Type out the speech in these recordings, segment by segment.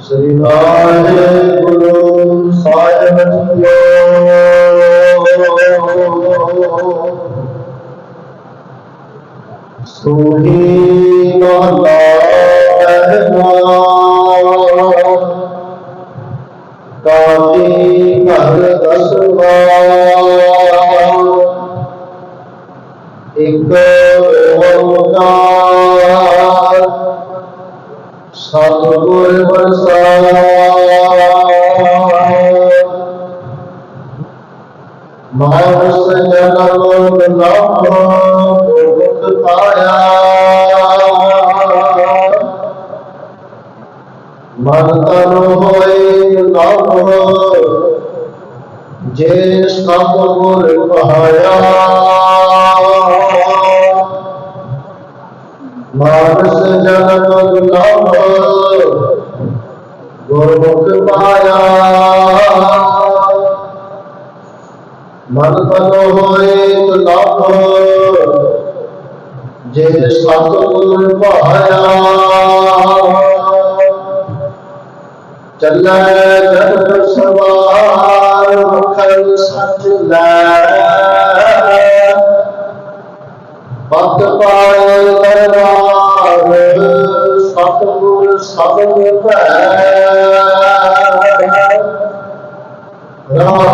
ਸ੍ਰੀ ਵਾਹਿਗੁਰੂ ਸਾਹਿਬ JIO ਸੋਹੀ ਮਹਲਾ ਪਹਿਲਾ ਕਾਤੀ ਘਰ ਦਸਵਾ ਇੱਕ ਓੰਕਾਰ ਸਤਿਗੁਰ ਪ੍ਰਸਾਦ ਮਾਨਸ ਜਨਮ ਨਾਮ ਮੁਖ ਪਾਇਆ ਮਨ ਤਨ ਹੋਏ ਨਾਮ ਜੇ ਸਤਿਗੁਰ ਪਾਇਆ ਮਾਨਸ ਜਨਮ ਦੁਲਭ ਗੁਰਮੁਖ ਪਾਇਆ। ਮਨ ਤਨ ਹੋਏ ਦੁਲਭ ਜੇ ਸਤਿਗੁਰ ਪਾਇਆ। ਚੱਲੈ ਜਨ ਸਵਾਰ ਮੁਖਲ ਸੱਚ ਲੈ। ਪਤ ਪਾਏ ਸਤਿਗੁਰ ਭੈ ਰਾਮ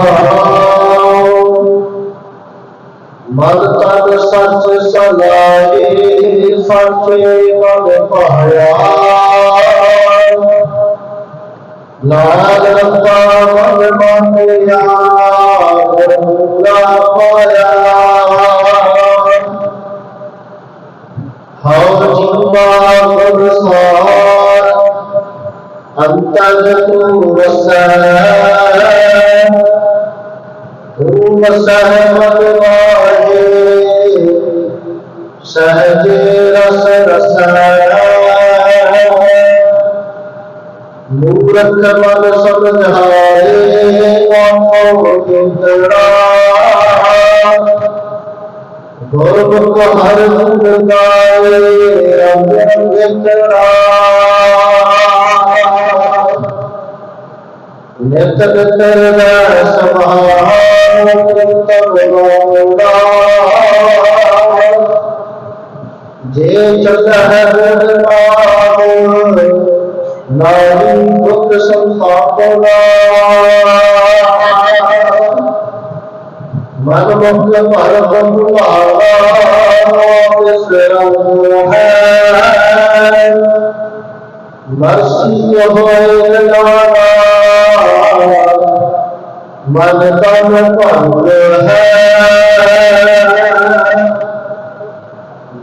ਮਨ ਤਨ ਸੱਚ ਸਲਾਈ ਸੱਚੇ ਮਨ ਪਾਇਆ ਲਾਲ ਰੰਗਾ ਮਨ ਮੰਨਿਆ ਗੁਰਾ ਪਾਇਆ ਹਉ ਜੀਵਾ ਗੁਰਸਾਰ ਅੰਤਰ ਤੂ ਵਸੈ ਤੂ ਵਸੈ ਮਨ ਮਾਹੇ ਸਹਜ ਰਸ ਰਸੈ ਮੂਰਖ ਮਨ ਸਮਝਾਏ ਨਾਮੋ ਕਿੰਦਰਾ ਗੁਰਮੁਖ ਹਰ ਹੁਨ ਗਾਏ ਰੰਗ ਵਿਤਰਾ ਨਿਤ ਨਿਤਰ ਦਾ ਸਮਾਨ ਤਬ ਰੋੜਾ ਜੇ ਚਲ ਹੈ ਨਾਮ ਨਾਰੀ ਮੁਖ ਸੰਸਾਪਨਾ ਮਨ ਮੁਖ ਭਰ ਬੰਧੁਆਲਾ ਤਿਸ ਰੰਗ ਹੈ? ਮਰਸੀ ਹੋਏ ਲਾਣਾ ਮਨ ਤਨ ਭੰਗ ਹੈ।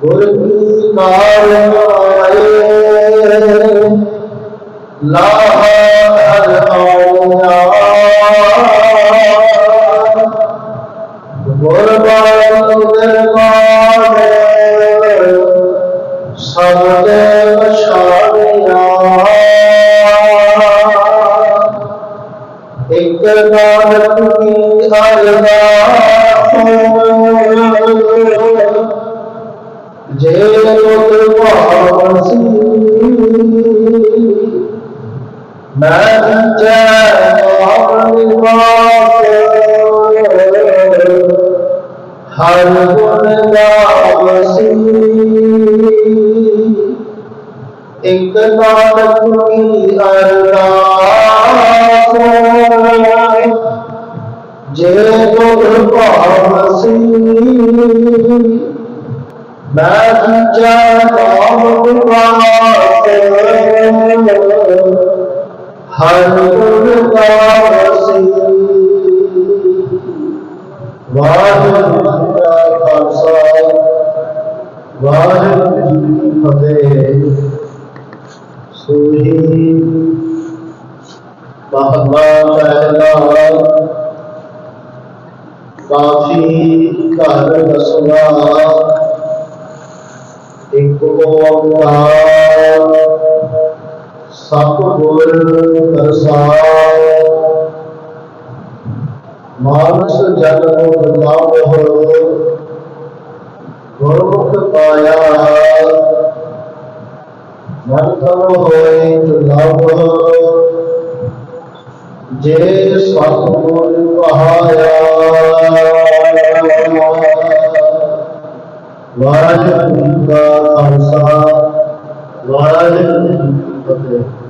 ਗੁਰ ਕੀ ਕਾਰ ਆਏ ਲਾਹ ਹਰ ਆਇਆ ਗੁਰਬਾਣੀ ਦਰਬਾਰ ਸਭ ਦੇ ਜੇ ਲੋਕ ਭਾਵਸੀ ਮੈਂ ਜੈ ਆਪਣੀ ਬਾਤ ਹਰ ਗੁਣ ਗਾਵਸੀ ਇੱਕ ਨਾਨਕ ਕੀ ਅਰਦਾਸ ਜੇ ਲੋਕ ਭਾਵਸੀ ਮੈਂ ਜੈ ਨਾਮ ਵਿਵਾਸ ਹਰ ਗੁਣ ਗਾਵਸੀ ਵਾਹਿਗੁਰੂ ਜੀ ਕਾ ਖਾਲਸਾ ਵਾਹਿਗੁਰੂ ਜੀ ਕੀ ਫਤਿਹ। ਸੋਹੀ, ਮਹਲਾ ਪਹਿਲਾ ਕਾਫੀ ਘਰ ਦਸਵਾ ਇੱਕ ਓੰਕਾਰ ਸਤਿਗੁਰ ਪ੍ਰਸਾਦ ਮਾਨਸ ਜਨਮ ਬਤਾਵੋ ਗੁਰਮੁਖ ਪਾਇਆ। ਮਨ ਤਨ ਹੋਏ ਤੁਲਭ ਜੇ ਸਤਿਗੁਰ ਕਹਾਇਆ।